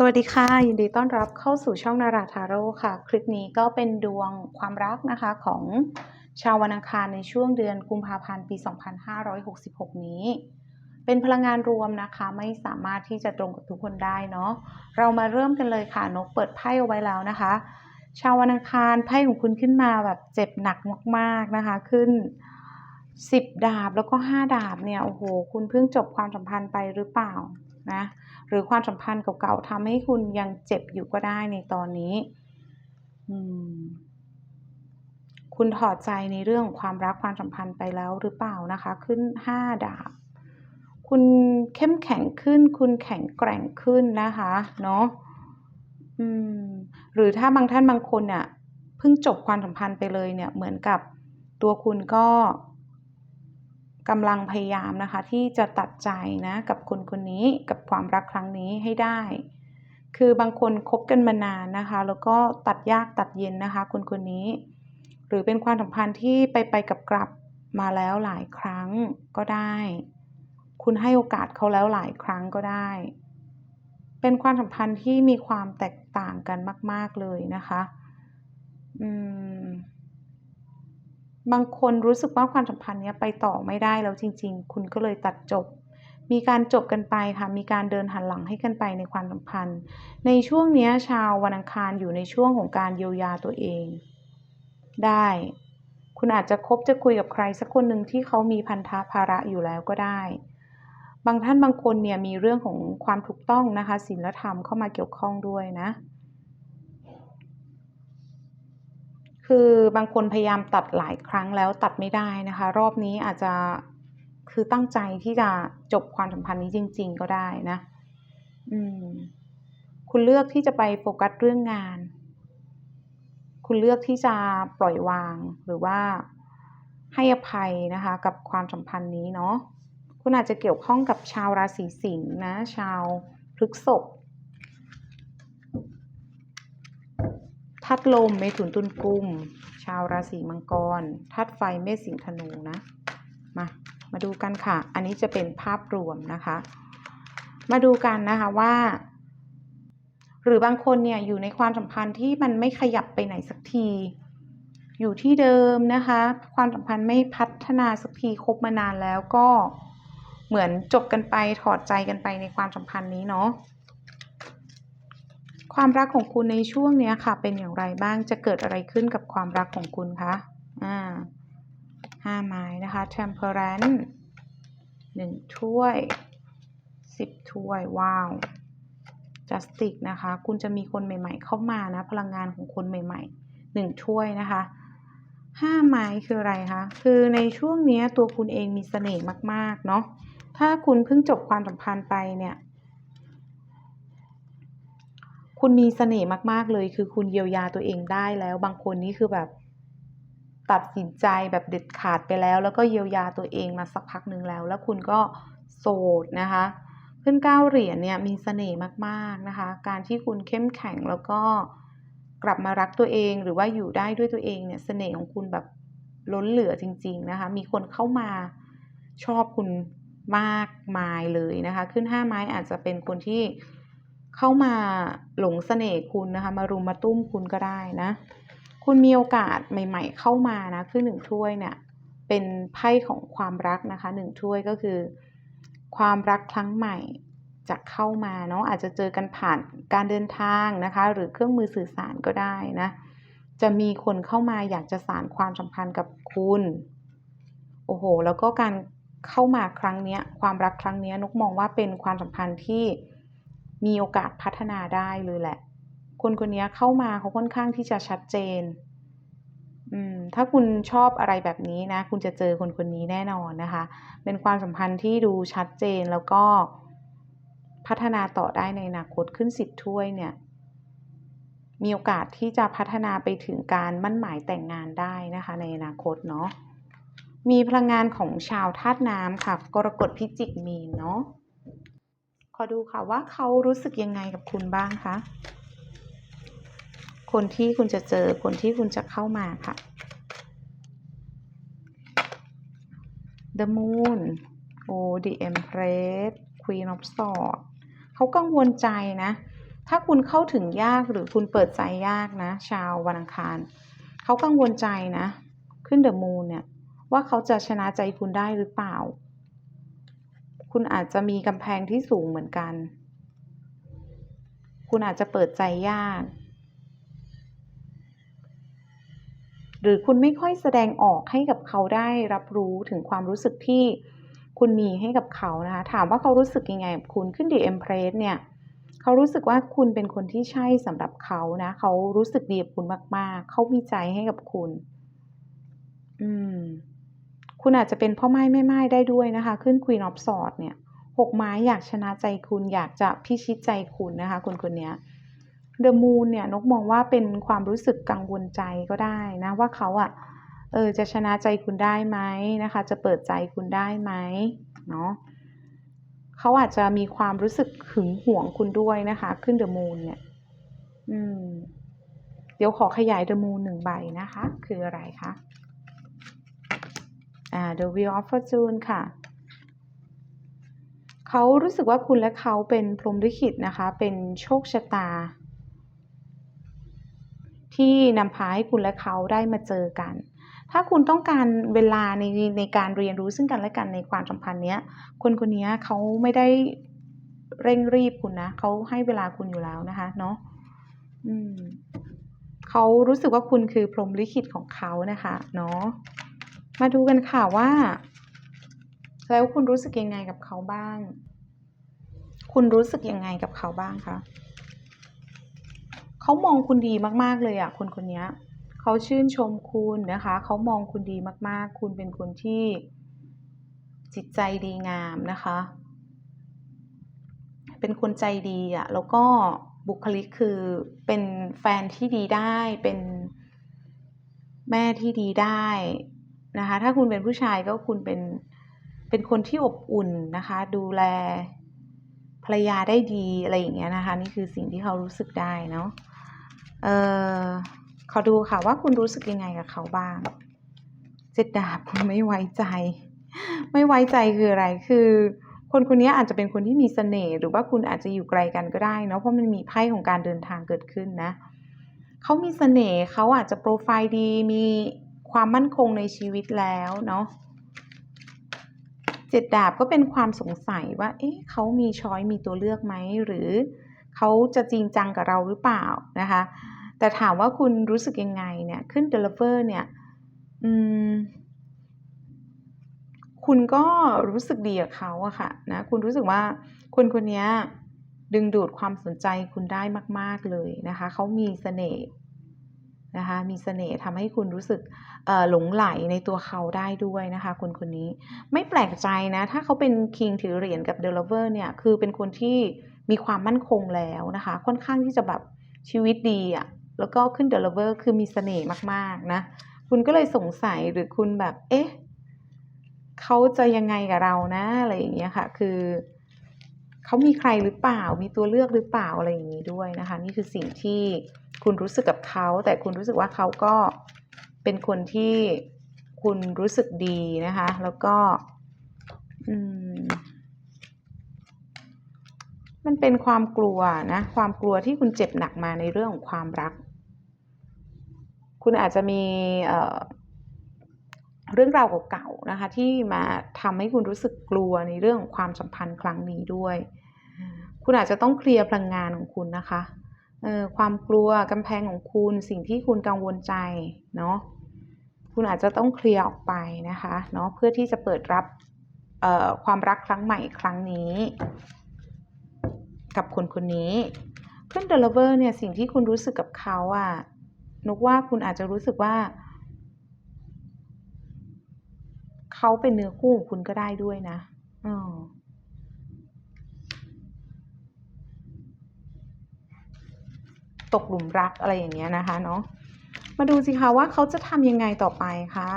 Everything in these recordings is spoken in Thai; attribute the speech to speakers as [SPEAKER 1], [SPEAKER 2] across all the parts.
[SPEAKER 1] สวัสดีค่ะ ยินดีต้อนรับเข้าสู่ช่องนาราทาโร่ค่ะ คลิปนี้ก็เป็นดวงความรักนะคะของชาววันอังคารในช่วงเดือนกุมภาพันธ์ปี 2566 นี้ เป็นพลังงานรวมนะคะ ไม่สามารถที่จะตรงกับทุกคนได้เนาะเรามาเริ่มกันเลยค่ะนกเปิดไพ่เอาไว้แล้วนะคะ ชาววันอังคารไพ่ของคุณขึ้นมาแบบเจ็บหนักมากๆนะคะขึ้น 10 ดาบแล้วก็ 5 ดาบเนี่ยโอ้โหคุณเพิ่งจบความสัมพันธ์ไปหรือเปล่านะ หรือความสัมพันธ์เก่าๆทำให้คุณยังเจ็บอยู่ก็ได้ในตอนนี้ คุณถอดใจในเรื่องความรักความสัมพันธ์ไปแล้วหรือเปล่านะคะ ขึ้นห้าดาบ คุณเข้มแข็งขึ้น คุณแข็งแกร่งขึ้นนะคะเนาะหรือถ้าบางท่านบางคนเนี่ยเพิ่งจบความสัมพันธ์ไปเลยเนี่ยเหมือนกับตัวคุณก็ กำลังพยายามนะคะที่จะตัดใจนะกับคนคนนี้กับความรักครั้งนี้ให้ได้ คือบางคนคบกันมานานนะคะ แล้วก็ตัดยากตัดเย็นนะคะคนคนนี้ หรือเป็นความสัมพันธ์ที่ไปไปกับกลับมาแล้วหลายครั้งก็ได้ คุณให้โอกาสเขาแล้วหลายครั้งก็ได้ เป็นความสัมพันธ์ที่มีความแตกต่างกันมาก ๆเลยนะคะ อืม บางคนรู้สึกว่าความสัมพันธ์เนี้ยไปต่อไม่ได้แล้วจริง ๆ คุณก็เลยตัดจบ มีการจบกันไปค่ะ มีการเดินหันหลังให้กันไปในความสัมพันธ์ ในช่วงนี้ชาววันอังคารอยู่ในช่วงของการเยียวยาตัวเอง ได้ คุณอาจจะคบจะคุยกับใครสักคนหนึ่งที่เขามีพันธะภาระอยู่แล้วก็ได้ บางท่านบางคนเนี่ยมีเรื่องของความถูกต้องนะคะศีลธรรมเข้ามาเกี่ยวข้องด้วยนะ คือบางคนพยายามตัดหลายครั้งแล้วตัดไม่ได้นะคะ รอบนี้อาจจะคือตั้งใจที่จะจบความสัมพันธ์นี้จริง ๆ ก็ได้นะ อืม คุณเลือกที่จะไปโฟกัสเรื่องงาน คุณเลือกที่จะปล่อยวางหรือว่าให้อภัยนะคะ กับความสัมพันธ์นี้เนาะคุณอาจจะเกี่ยวข้องกับชาวราศีสิงห์นะ ชาวพฤษภ ธาตุลมเมถุนตุลกุม ชาวราศีมังกรธาตุไฟเมษสิงธนูนะ มา มาดูกันค่ะ อันนี้จะเป็นภาพรวมนะคะ มาดูกันนะคะว่า หรือบางคนเนี่ยอยู่ในความสัมพันธ์ที่มันไม่ขยับไปไหนสักที อยู่ที่เดิมนะคะ ความสัมพันธ์ไม่พัฒนาสักทีคบมานานแล้วก็เหมือนจบกันไปถอดใจกันไปในความสัมพันธ์นี้เนาะ ความรักของคุณในช่วงนี้ค่ะ เป็นอย่างไรบ้างจะเกิดอะไรขึ้นกับความรักของคุณคะอ่าห้าไม้นะคะ temperance หนึ่งถ้วยสิบถ้วย ว้าว justice นะคะ คุณจะมีคนใหม่ ๆ เข้ามานะ พลังงานของคนใหม่ๆหนึ่งถ้วยนะคะห้าไม้คืออะไรคะ คือในช่วงนี้ตัวคุณเองมีเสน่ห์มาก ๆ เนาะ ถ้าคุณเพิ่งจบความสัมพันธ์ไปเนี่ย คุณมีเสน่ห์มาก ๆ เลย คือคุณเยียวยาตัวเองได้แล้ว บางคนนี่คือแบบตัดสินใจแบบเด็ดขาดไปแล้ว แล้วก็เยียวยาตัวเองมาสักพักหนึ่งแล้ว แล้วคุณก็โสดนะคะขึ้นเก้าเหรียญเนี่ยมีเสน่ห์มากๆนะคะ การที่คุณเข้มแข็งแล้วก็กลับมารักตัวเองหรือว่าอยู่ได้ด้วยตัวเองเนี่ยเสน่ห์ของคุณแบบล้นเหลือจริง ๆนะคะ มีคนเข้ามาชอบคุณมากมายเลยนะคะ ขึ้นห้าไม้อาจจะเป็นคนที่ เข้ามาหลงเสน่ห์คุณนะคะ มารุมมาตุ้มคุณก็ได้นะ คุณมีโอกาสใหม่ ๆ เข้ามานะคือหนึ่งถ้วยเนี่ยเป็นไพ่ของความรักนะคะหนึ่งถ้วยก็คือ ความรักครั้งใหม่จะเข้ามาเนาะอาจจะเจอกันผ่านการเดินทางนะคะ หรือเครื่องมือสื่อสารก็ได้นะ จะมีคนเข้ามาอยากจะสานความสัมพันธ์กับคุณ โอ้โห แล้วก็การเข้ามาครั้งเนี้ย ความรักครั้งเนี้ยนกมองว่าเป็นความสัมพันธ์ที่ มีโอกาสพัฒนาได้เลยแหละ คนคนนี้เข้ามาเขาค่อนข้างที่จะชัดเจนอืมถ้าคุณชอบอะไรแบบนี้นะ คุณจะเจอคนคนนี้แน่นอนนะคะ เป็นความสัมพันธ์ที่ดูชัดเจนแล้วก็พัฒนาต่อได้ในอนาคตขึ้นสิบถ้วยเนี่ย มีโอกาสที่จะพัฒนาไปถึงการมั่นหมายแต่งงานได้นะคะในอนาคตเนาะมีพลังงานของชาวธาตุน้ำค่ะ กรกฎพิจิกมีนเนาะ ขอดูค่ะว่าเขารู้สึกยังไงกับคุณบ้างคะ คนที่คุณจะเจอ คนที่คุณจะเข้ามาค่ะ The Moon โอ้ The Empress Queen of Swords เขากังวลใจนะ ถ้าคุณเข้าถึงยากหรือคุณเปิดใจยากนะ ชาววันอังคาร เขากังวลใจนะ ขึ้นเดอะมูนเนี่ย ว่าเขาจะชนะใจคุณได้หรือเปล่า คุณอาจจะมีกำแพงที่สูงเหมือนกัน คุณอาจจะเปิดใจยาก หรือคุณไม่ค่อยแสดงออกให้กับเขาได้รับรู้ถึงความรู้สึกที่คุณมีให้กับเขานะคะ ถามว่าเขารู้สึกยังไงกับคุณขึ้นดีเอ็มเพรสเนี่ย เขารู้สึกว่าคุณเป็นคนที่ใช่สำหรับเขานะ เขารู้สึกดีกับคุณมาก ๆ เขามีใจให้กับคุณ อืม คุณอาจจะเป็นพ่อไม้แม่ไม้ได้ด้วยนะคะ ขึ้น Queen of Swords เนี่ยหกไม้อยากชนะใจคุณอยากจะพิชิตใจคุณนะคะคนคนนี้ The Moon เนี่ยนกมองว่าเป็นความรู้สึกกังวลใจก็ได้นะว่าเขาอะเออจะชนะใจคุณได้ไหมนะคะ จะเปิดใจคุณได้ไหมเนาะเขาอาจจะมีความรู้สึกหึงหวงคุณด้วยนะคะ ขึ้น The Moon เนี่ย อืม เดี๋ยวขอขยาย The Moon หนึ่งใบนะคะ คืออะไรคะ อ่า The Wheel of Fortune ค่ะ เขารู้สึกว่าคุณและเขาเป็นพรหมลิขิตนะคะ เป็นโชคชะตา ที่นำพาให้คุณและเขาได้มาเจอกัน ถ้าคุณต้องการเวลาในในการเรียนรู้ซึ่งกันและกันในความสัมพันธ์เนี้ย คนคนนี้เขาไม่ได้เร่งรีบคุณนะเขาให้เวลาคุณอยู่แล้วนะคะ เนาะเขารู้สึกว่าคุณคือพรหมลิขิตของเขานะคะ เนาะ มาดูกันค่ะว่า แล้วคุณรู้สึกยังไงกับเขาบ้าง คุณรู้สึกยังไงกับเขาบ้างคะเขามองคุณดีมากๆเลยอะ่ะคนคนนี้เขาชื่นชมคุณนะคะเขามองคุณดีมากๆ คุณเป็นคนที่จิตใจดีงามนะคะ เป็นคนใจดีอะ่ะแล้วก็บุคลิกคือเป็นแฟนที่ดีได้เป็นแม่ที่ดีได้ นะคะ ถ้าคุณเป็นผู้ชายก็คุณเป็นเป็นคนที่อบอุ่นนะคะ ดูแลภรรยาได้ดีอะไรอย่างเงี้ยนะคะ นี่คือสิ่งที่เขารู้สึกได้เนาะเออขอดูค่ะว่าคุณรู้สึกยังไงกับเขาบ้าง เจ็ดดาบคุณไม่ไว้ใจ ไม่ไว้ใจคืออะไรคือคนคนนี้อาจจะเป็นคนที่มีเสน่ห์หรือว่าคุณอาจจะอยู่ไกลกันก็ได้เนาะเพราะมันมีไพ่ของการเดินทางเกิดขึ้นนะเขามีเสน่ห์เขาอาจจะโปรไฟล์ดีมี ความมั่นคงในชีวิตแล้วเนาะเจ็ดดาบก็เป็นความสงสัยว่า เอ๊ะเขามีช้อยมีตัวเลือกไหม หรือเขาจะจริงจังกับเราหรือเปล่านะคะ แต่ถามว่าคุณรู้สึกยังไงเนี่ยขึ้น deliver เนี่ย อืม คุณก็รู้สึกดีกับเขาอะค่ะนะ คุณรู้สึกว่าคนคนนี้ดึงดูดความสนใจคุณได้มาก ๆเลยนะคะ เขามีเสน่ห์ นะคะมีเสน่ห์ทำให้คุณรู้สึกหลงไหลในตัวเขาได้ด้วยนะคะคนคนนี้ไม่แปลกใจนะ ถ้าเขาเป็นคิงถือเหรียญกับเดลเวอร์เนี่ยคือเป็นคนที่มีความมั่นคงแล้วนะคะ ค่อนข้างที่จะแบบชีวิตดีอะแล้วก็ขึ้นเดลเวอร์คือมีเสน่ห์มากๆนะคุณก็เลยสงสัยหรือคุณแบบเอ๊ะเขาจะยังไงกับเรานะอะไรอย่างเงี้ยค่ะ คือ เขามีใครหรือเปล่า มีตัวเลือกหรือเปล่าอะไรอย่างนี้ด้วยนะคะ นี่คือสิ่งที่คุณรู้สึกกับเขา แต่คุณรู้สึกว่าเขาก็เป็นคนที่คุณรู้สึกดีนะคะ แล้วก็มมันเป็นความกลัวนะ ความกลัวที่คุณเจ็บหนักมาในเรื่องของความรัก คุณอาจจะมีเเรื่องราวเก่าๆนะคะที่มาทำให้คุณรู้สึกกลัวในเรื่องของความสัมพันธ์ครั้งนี้ด้วย คุณอาจจะต้องเคลียร์พลังงานของคุณนะคะเออความกลัวกำแพงของคุณสิ่งที่คุณกังวลใจเนาะคุณอาจจะต้องเคลียร์ออกไปนะคะเนาะเพื่อที่จะเปิดรับความรักครั้งใหม่ครั้งนี้ กับคนคนนี้เพื่อนเดลเวอร์เนี่ยสิ่งที่คุณรู้สึกกับเขาอะนกว่าคุณอาจจะรู้สึกว่า เขาเป็นเนื้อคู่ของคุณก็ได้ด้วยนะอ๋อตกหลุมรักอะไรอย่างเงี้ยนะคะเนาะมาดูสิคะว่าเขาจะทำยังไงต่อไปคะ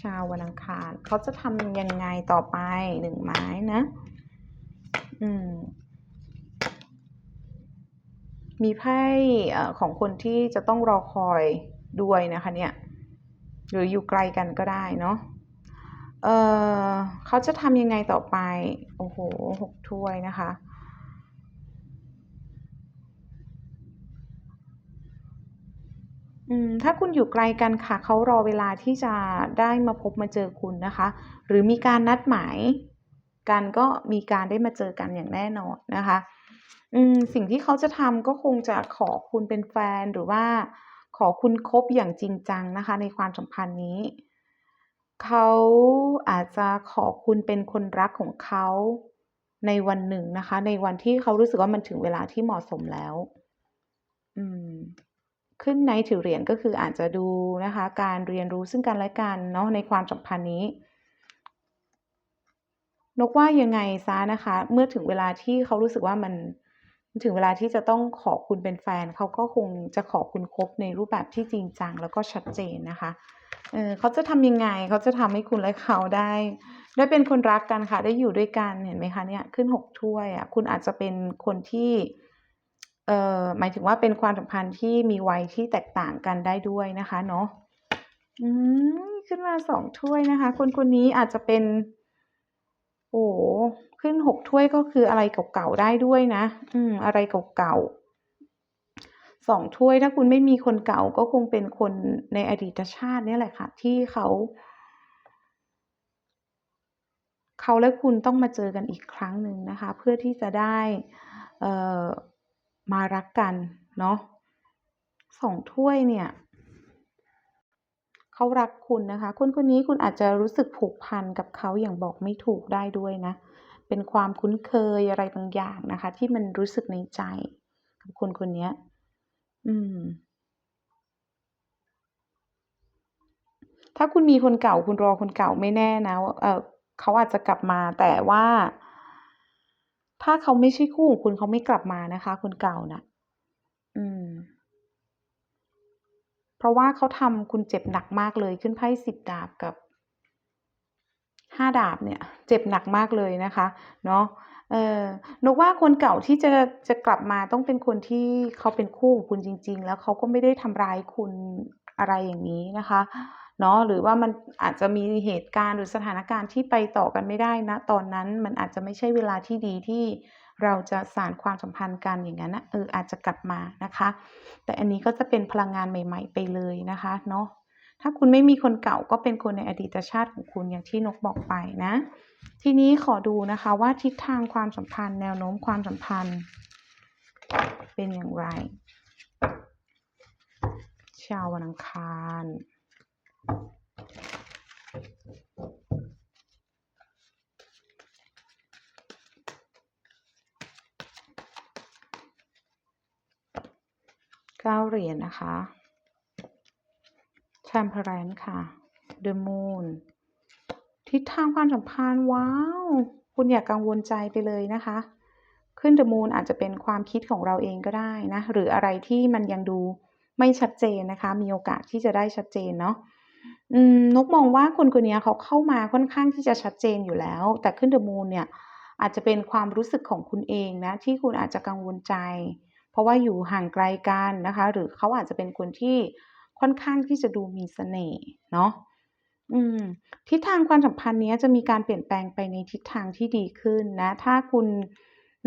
[SPEAKER 1] ชาววันอังคารเขาจะทำยังไงต่อไปหนึ่งไม้นะ อืม มีไพ่ของคนที่จะต้องรอคอยด้วยนะคะเนี่ย หรืออยู่ไกลกันก็ได้เนาะ เออเขาจะทำยังไงต่อไป โอ้โหหกถ้วยนะคะ อืม ถ้าคุณอยู่ไกลกันค่ะ เขารอเวลาที่จะได้มาพบมาเจอคุณนะคะ หรือมีการนัดหมายกันก็มีการได้มาเจอกันอย่างแน่นอนนะคะ อืม สิ่งที่เขาจะทำก็คงจะขอคุณเป็นแฟนหรือว่าขอคุณคบอย่างจริงจังนะคะ ในความสัมพันธ์นี้ เขาอาจจะขอคุณเป็นคนรักของเขาในวันหนึ่งนะคะ ในวันที่เขารู้สึกว่ามันถึงเวลาที่เหมาะสมแล้ว อืม ขึ้นในถือเหรียญก็คืออาจจะดูนะคะ การเรียนรู้ซึ่งกันและกันเนาะในความสัมพันธ์นี้ นกว่ายังไงซะนะคะ เมื่อถึงเวลาที่เขารู้สึกว่ามันถึงเวลาที่จะต้องขอคุณเป็นแฟน เขาก็คงจะขอคุณคบในรูปแบบที่จริงจังแล้วก็ชัดเจนนะคะ เออเขาจะทำยังไงเขาจะทำให้คุณและเขาได้ ได้เป็นคนรักกันค่ะ ได้อยู่ด้วยกันเห็นไหมคะเนี่ยขึ้นหกถ้วยอะคุณอาจจะเป็นคนที่เอ่อหมายถึงว่าเป็นความสัมพันธ์ที่มีวัยที่แตกต่างกันได้ด้วยนะคะเนาะอืมขึ้นมาสองถ้วยนะคะ คนคนนี้อาจจะเป็นโอ้ขึ้นหกถ้วยก็คืออะไรเก่าๆได้ด้วยนะ อืม อะไรเก่าๆ สองถ้วยถ้าคุณไม่มีคนเก่าก็คงเป็นคนในอดีตชาตินี่แหละค่ะ ที่เขา เขาและคุณต้องมาเจอกันอีกครั้งหนึ่งนะคะ เพื่อที่จะได้มารักกันเนาะสองถ้วยเนี่ยเขารักคุณนะคะ คนคนนี้คุณอาจจะรู้สึกผูกพันกับเขาอย่างบอกไม่ถูกได้ด้วยนะ เป็นความคุ้นเคยอะไรบางอย่างนะคะ ที่มันรู้สึกในใจกับคนคนนี้ อืม ถ้าคุณมีคนเก่า คุณรอคนเก่าไม่แน่นะ เอ่อ เขาอาจจะกลับมา แต่ว่า ถ้าเขาไม่ใช่คู่ของคุณ เขาไม่กลับมานะคะ คนเก่าน่ะ อืม เพราะว่าเขาทำคุณเจ็บหนักมากเลย ขึ้นไพ่สิบดาบกับห้าดาบเนี่ย เจ็บหนักมากเลยนะคะ เนาะ เออนกว่าคนเก่าที่จะจะกลับมาต้องเป็นคนที่เขาเป็นคู่ของคุณจริง ๆ แล้วเขาก็ไม่ได้ทำร้ายคุณอะไรอย่างนี้นะคะเนาะหรือว่ามันอาจจะมีเหตุการณ์หรือสถานการณ์ที่ไปต่อกันไม่ได้นะตอนนั้นมันอาจจะไม่ใช่เวลาที่ดีที่เราจะสานความสัมพันธ์กันอย่างนั้นนะเอออาจจะกลับมานะคะ แต่อันนี้ก็จะเป็นพลังงานใหม่ ๆ ไปเลยนะคะเนาะถ้าคุณไม่มีคนเก่าก็เป็นคนในอดีตชาติของคุณอย่างที่นกบอกไปนะ ทีนี้ขอดูนะคะว่าทิศทางความสัมพันธ์แนวโน้มความสัมพันธ์ เป็นอย่างไร ชาววันอังคารเก้าเหรียญนะคะ Temperance ค่ะ The Moon ทิศทางความสัมพันธ์ว้าว คุณอย่ากกังวลใจไปเลยนะคะ ขึ้น The Moon อาจจะเป็นความคิดของเราเองก็ได้นะ หรืออะไรที่มันยังดูไม่ชัดเจนนะคะ มีโอกาสที่จะได้ชัดเจนเนาะนกมองว่าคนคนนี้เขาเข้ามาค่อนข้างที่จะชัดเจนอยู่แล้ว แต่ขึ้น The Moon เนี่ยอาจจะเป็นความรู้สึกของคุณเองนะ ที่คุณอาจจะกังวลใจ เพราะว่าอยู่ห่างไกลกันนะคะ หรือเขาอาจจะเป็นคนที่ค่อนข้างที่จะดูมีเสน่ห์เนาะ อืม ทิศทางความสัมพันธ์เนี้ยจะมีการเปลี่ยนแปลงไปในทิศทางที่ดีขึ้นนะ ถ้าคุณ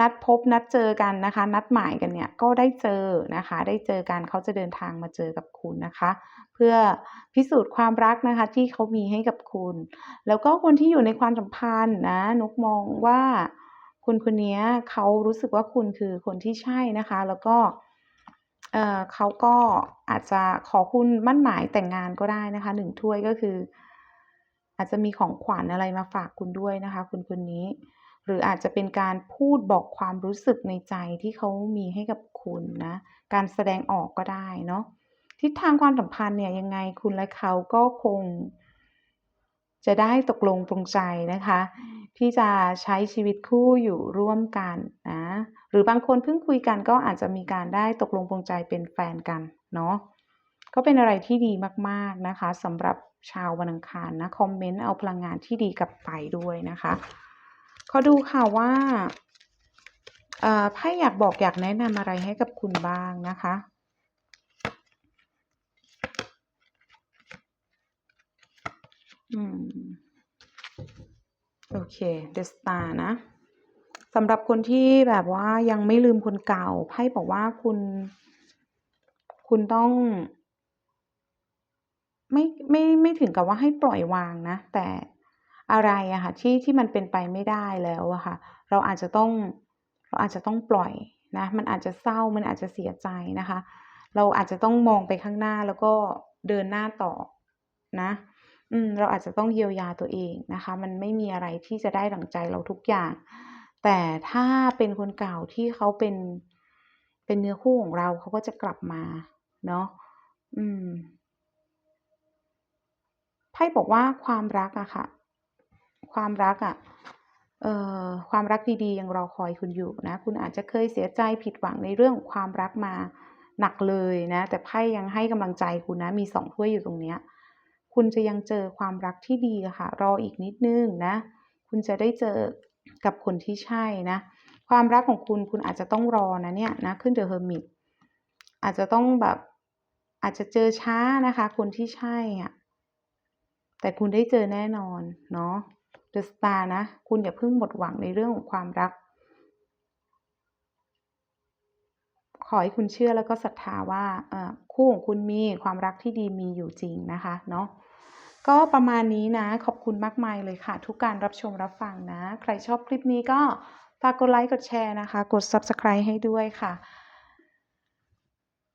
[SPEAKER 1] นัดพบนัดเจอกันนะคะ นัดหมายกันเนี่ยก็ได้เจอนะคะ ได้เจอกันเขาจะเดินทางมาเจอกับคุณนะคะ เพื่อพิสูจน์ความรักนะคะ ที่เขามีให้กับคุณ แล้วก็คนที่อยู่ในความสัมพันธ์นะนกมองว่าคนคนนี้เขารู้สึกว่าคุณคือคนที่ใช่นะคะ แล้วก็เออเขาก็อาจจะขอคุณมั่นหมายแต่งงานก็ได้นะคะหนึ่งถ้วยก็คือ อาจจะมีของขวัญอะไรมาฝากคุณด้วยนะคะ คุณคนนี้ หรืออาจจะเป็นการพูดบอกความรู้สึกในใจที่เขามีให้กับคุณนะ การแสดงออกก็ได้เนาะทิศทางความสัมพันธ์เนี่ยยังไงคุณและเขาก็คง จะได้ตกลงปรงใจนะคะ ที่จะใช้ชีวิตคู่อยู่ร่วมกันนะหรือบางคนเพิ่งคุยกันก็อาจจะมีการได้ตกลงปรงใจเป็นแฟนกันเนาะก็เป็นอะไรที่ดีมาก ๆนะคะสำหรับ ชาววันอังคารนะคอมเมนต์เอาพลังงานที่ดีกลับไปด้วยนะคะขอดูค่ะว่าไพ่อยากบอกอยากแนะนำอะไรให้กับคุณบ้างนะคะอืมโอเคเดสตานะสำหรับคนที่แบบว่ายังไม่ลืมคนเก่าไพ่บอกว่าคุณ คุณต้อง ไม่ไม่ไม่ถึงกับว่าให้ปล่อยวางนะ แต่อะไรอะค่ะที่ที่มันเป็นไปไม่ได้แล้วอะค่ะ เราอาจจะต้องเราอาจจะต้องปล่อยนะ มันอาจจะเศร้ามันอาจจะเสียใจนะคะ เราอาจจะต้องมองไปข้างหน้าแล้วก็เดินหน้าต่อนะอืมเราอาจจะต้องเยียวยาตัวเองนะคะ มันไม่มีอะไรที่จะได้ดังใจเราทุกอย่าง แต่ถ้าเป็นคนเก่าที่เขาเป็นเป็นเนื้อคู่ของเราเขาก็จะกลับมาเนาะอืม พ่บอกว่าความรักอะค่ะ ความรักอะเอ่อความรักดีๆยังรอคอยคุณอยู่นะ คุณอาจจะเคยเสียใจผิดหวังในเรื่องความรักมาหนักเลยนะ แต่ไพ่ยังให้กำลังใจคุณนะ มีสองถ้วยอยู่ตรงเนี้ย คุณจะยังเจอความรักที่ดีอะค่ะ รออีกนิดนึงนะ คุณจะได้เจอกับคนที่ใช่นะ ความรักของคุณคุณอาจจะต้องรอนะเนี่ยนะขึ้นเดอะเฮอร์มิตอาจจะต้องแบบอาจจะเจอช้านะคะ คนที่ใช่อะ แต่คุณได้เจอแน่นอนเนาะเดอะสตาร์นะ คุณอย่าเพิ่งหมดหวังในเรื่องของความรัก ขอให้คุณเชื่อแล้วก็ศรัทธาว่าคู่ของคุณมีความรักที่ดีมีอยู่จริงนะคะเนาะก็ประมาณนี้นะ ขอบคุณมากมายเลยค่ะ ทุกการรับชมรับฟังนะ ใครชอบคลิปนี้ก็ฝากกดไลค์กดแชร์นะคะ กด Subscribe ให้ด้วยค่ะ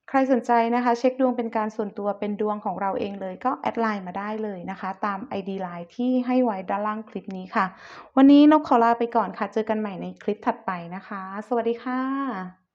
[SPEAKER 1] ใครสนใจนะคะ เช็คดวงเป็นการส่วนตัวเป็นดวงของเราเองเลย ก็แอดไลน์มาได้เลยนะคะ ตาม ID ไลน์ที่ให้ไว้ด้านล่างคลิปนี้ค่ะ วันนี้นกขอลาไปก่อนค่ะ เจอกันใหม่ในคลิปถัดไปนะคะ สวัสดีค่ะ